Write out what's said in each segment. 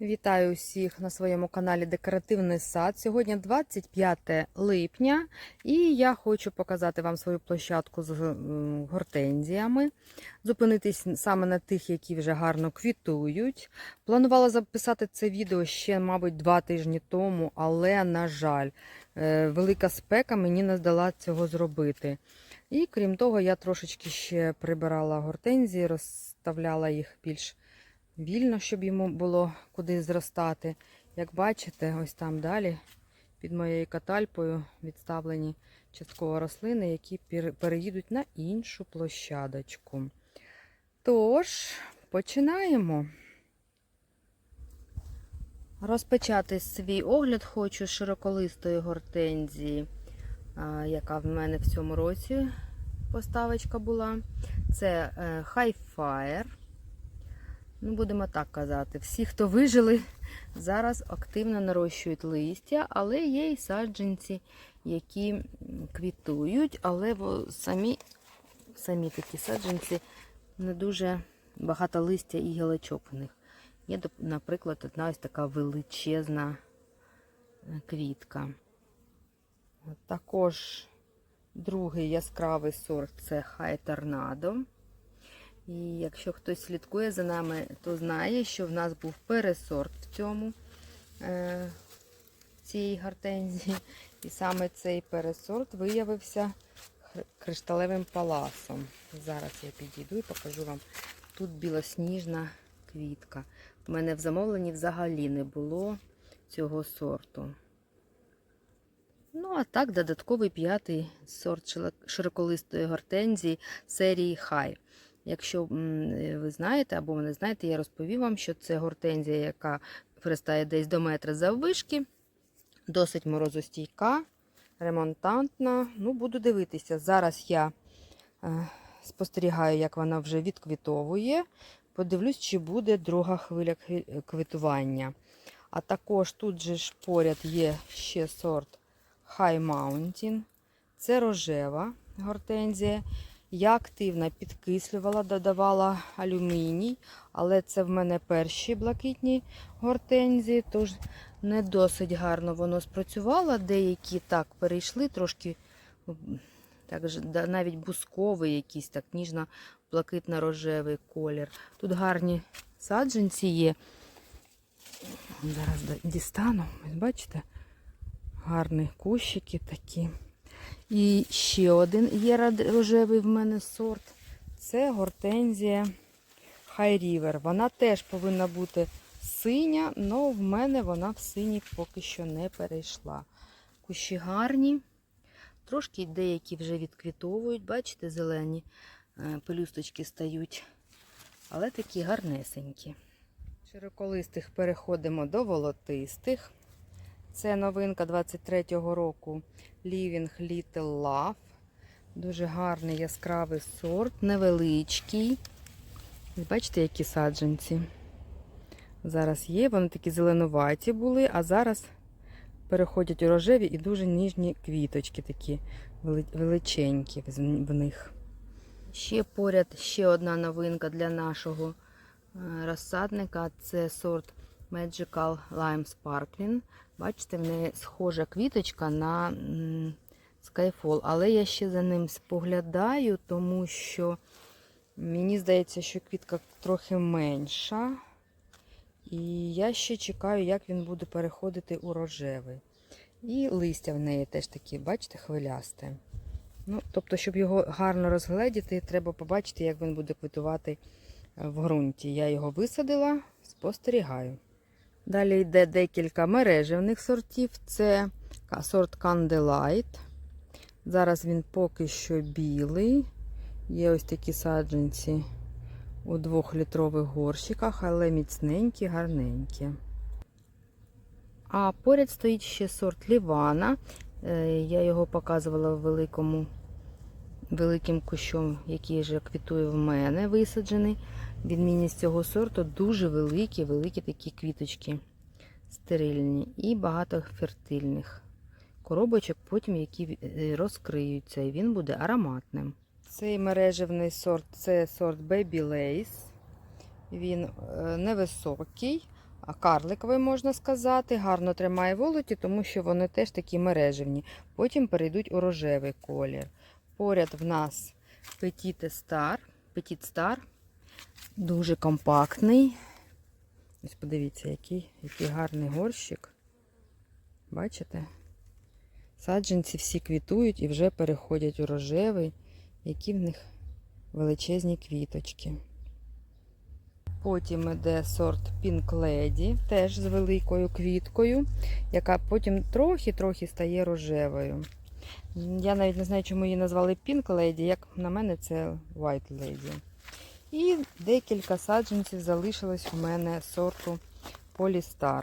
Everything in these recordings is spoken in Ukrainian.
Вітаю усіх на своєму каналі Декоративний сад. Сьогодні 25 липня, і я хочу показати вам свою площадку з гортензіями, зупинитись саме на тих, які вже гарно квітують. Планувала записати це відео ще, мабуть, два тижні тому, але, на жаль, е, велика спека мені не дала цього зробити. І крім того, я трошечки ще прибирала гортензії, розставляла їх більш вільно, щоб йому було куди зростати. Як бачите, ось там далі під моєю катальпою відставлені частково рослини, які переїдуть на іншу площадочку. Тож, починаємо. Розпочати свій огляд хочу з широколистої гортензії, яка в мене в цьому році поставочка була. Це е, High Fire. Ну, будемо так казати. Всі, хто вижили, зараз активно нарощують листя, але є і саджанці, які квітують, але самі, самі такі саджанці не дуже багато листя і гілочок в них. Є, наприклад, одна ось така величезна е, квітка. Також другий яскравий сорт це Хай Торнадо. І якщо хтось слідкує за нами, то знає, що в нас був пересорт в цьому е, цій гортензії. І саме цей пересорт виявився кришталевим паласом. Зараз я підійду і покажу вам. Тут білосніжна квітка. У мене в замовленні взагалі не було цього сорту. Ну, а так, додатковий п'ятий сорт широколистої гортензії серії Хай. Якщо ви знаєте або ви не знаєте, я розповім вам, що це гортензія, яка виростає десь до метра заввишки, досить морозостійка, ремонтантна. Ну, буду дивитися. Зараз я е, спостерігаю, як вона вже відквітовує. Подивлюсь, чи буде друга хвиля кві- квітування. А також тут же ж поряд є ще сорт High Mountain. Це рожева гортензія. Я активно підкислювала, додавала алюміній, але це в мене перші блакитні гортензії, тож не досить гарно воно спрацювало. Деякі так перейшли, трошки так, навіть бусковий якийсь, так ніжно-блакитно-рожевий колір. Тут гарні саджанці є. Зараз дістану, бачите, гарні кущики такі. І ще один є рожевий в мене сорт. Це гортензія River. Вона теж повинна бути синя, але в мене вона в синій поки що не перейшла. Кущі гарні. Трошки деякі вже відквітовують, бачите, зелені е, пелюсточки стають. Але такі гарнесенькі. Широколистих переходимо до волотистих. Це новинка 23-го року Living Little Love. Дуже гарний яскравий сорт, невеличкий. Бачите, які саджанці. Зараз є, вони такі зеленуваті були, а зараз переходять у рожеві і дуже ніжні квіточки такі величенькі в них. Ще поряд ще одна новинка для нашого е, розсадника. Це сорт Magical Lime Sparkling. Бачите, в неї схожа квіточка на Skyfall, але я ще за ним споглядаю, тому що мені здається, що квітка трохи менша. І я ще чекаю, як він буде переходити у рожевий. І листя в неї теж такі, бачите, хвилясте. Ну, тобто, щоб його гарно розгледіти, треба побачити, як він буде квітувати е, в ґрунті. Я його висадила, спостерігаю. Далі йде декілька мережевних сортів. Це сорт Candlelight. Зараз він поки що білий. Є ось такі саджанці у двохлітрових горщиках, але міцненькі, гарненькі. А поряд стоїть ще сорт Лівана. Е, Я його показувала великому, великим кущом, який вже квітує в мене, висаджений. Відмінність цього сорту дуже великі, великі такі квіточки стерильні і багато фертильних коробочок, потім які е, розкриються, і він буде ароматним. Цей мережевний сорт це сорт Baby Lace. Він е, невисокий, а, карликовий, можна сказати. Гарно тримає волоті, тому що вони теж такі мережевні. Потім перейдуть у рожевий колір. Поряд в нас Petit Star. Petit Star. Дуже компактний. Ось подивіться, який, який гарний горщик. Бачите? Саджанці всі квітують і вже переходять у рожевий, які в них величезні квіточки. Потім йде сорт Lady, теж з великою квіткою, яка потім трохи-трохи стає рожевою. Я навіть не знаю, чому її назвали Pink Lady, як на мене, це White Lady. І декілька саджанців залишилось у мене сорту Polystar.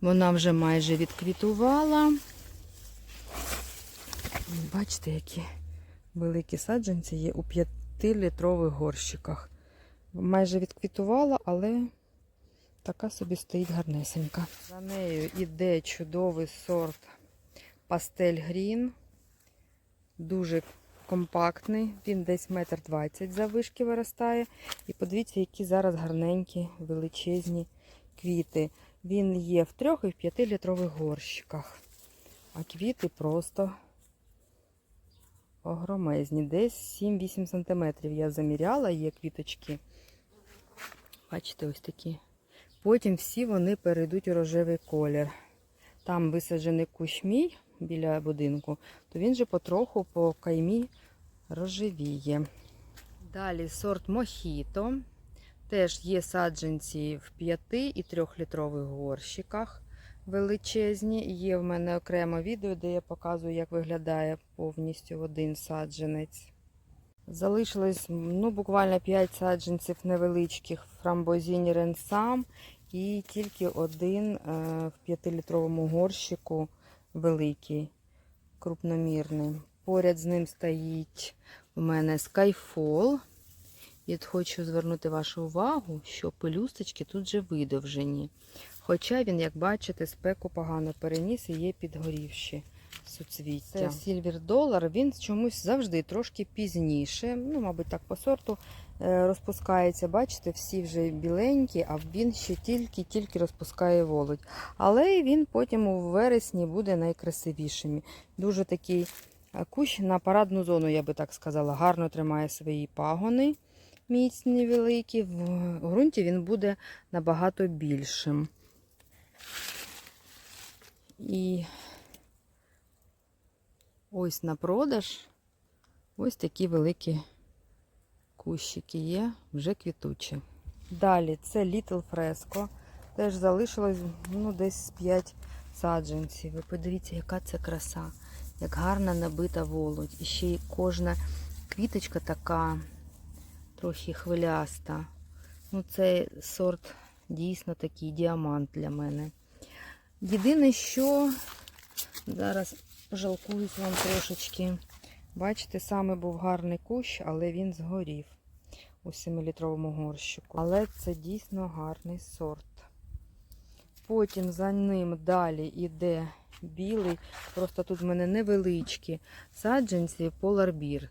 Вона вже майже відквітувала. Бачите, які великі саджанці є у 5-літрових горщиках. Майже відквітувала, але така собі стоїть гарнесенька. За нею йде чудовий сорт Пастель Грін. Дуже компактний, він десь метр двадцять завишки виростає. І подивіться, які зараз гарненькі, величезні квіти. Він є в трьох і в п'ятилітрових горщиках. А квіти просто огромезні. Десь 7-8 см я заміряла, є квіточки. Бачите, ось такі. Потім всі вони перейдуть у рожевий колір. Там висаджений кущ мій біля будинку, то він же потроху по каймі рожевіє. Далі сорт Мохіто. Теж є саджанці в 5 і 3 літрових горщиках величезні. Є в мене окремо відео, де я показую, як виглядає повністю один саджанець. Залишилось ну, буквально 5 саджанців невеличких фрамбозіні Ренсам і тільки один е, в 5-літровому горщику великий, крупномірний. Поряд з ним стоїть у мене Skyfall. І хочу звернути вашу увагу, що пелюсточки тут вже видовжені. Хоча він, як бачите, спеку погано переніс і є підгорівші суцвіття. Це Silver Dollar, він чомусь завжди трошки пізніше. Ну, мабуть, так по сорту е, розпускається. Бачите, всі вже біленькі, а він ще тільки-тільки розпускає володь. Але він потім у вересні буде найкрасивішим. Дуже такий е, кущ на парадну зону, я би так сказала, гарно тримає свої пагони. Міцні великі, в ґрунті він буде набагато більшим. І ось на продаж ось такі великі кущики є, вже квітучі. Далі це Little Fresco. Теж залишилось ну, десь 5 саджанців. Ви подивіться, яка це краса, як гарна набита володь. І ще й кожна квіточка така трохи хвиляста. Ну, цей сорт дійсно такий діамант для мене. Єдине, що зараз пожалкуюсь вам трошечки. Бачите, саме був гарний кущ, але він згорів у 7-літровому горщику. Але це дійсно гарний сорт. Потім за ним далі йде білий, просто тут в мене невеличкі саджанці поларбір.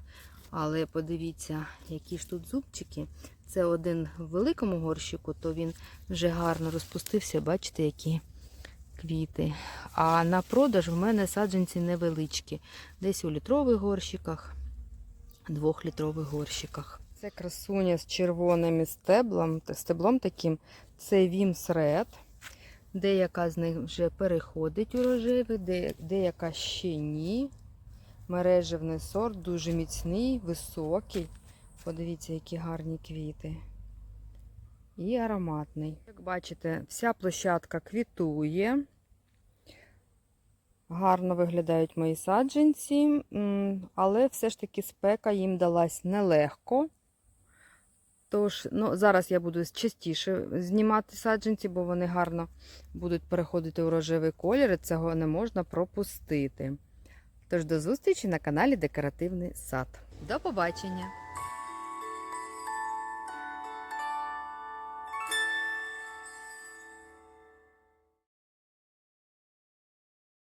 Але подивіться, які ж тут зубчики. Це один в великому горщику, то він вже гарно розпустився. Бачите, які квіти. А на продаж в мене саджанці невеличкі. Десь у літрових горщиках, двохлітрових горщиках. Це красуня з червоним стеблом, стеблом таким. Це Вімс Ред. Деяка з них вже переходить у рожевий, де- деяка ще ні. Мережевний сорт, дуже міцний, високий. Подивіться, які гарні квіти. І ароматний. Як бачите, вся площадка квітує. Гарно виглядають мої саджанці, але все ж таки спека їм далась нелегко. Тож, ну, зараз я буду частіше знімати саджанці, бо вони гарно будуть переходити у рожевий колір, і цього не можна пропустити. Тож до зустрічі на каналі Декоративний сад. До побачення!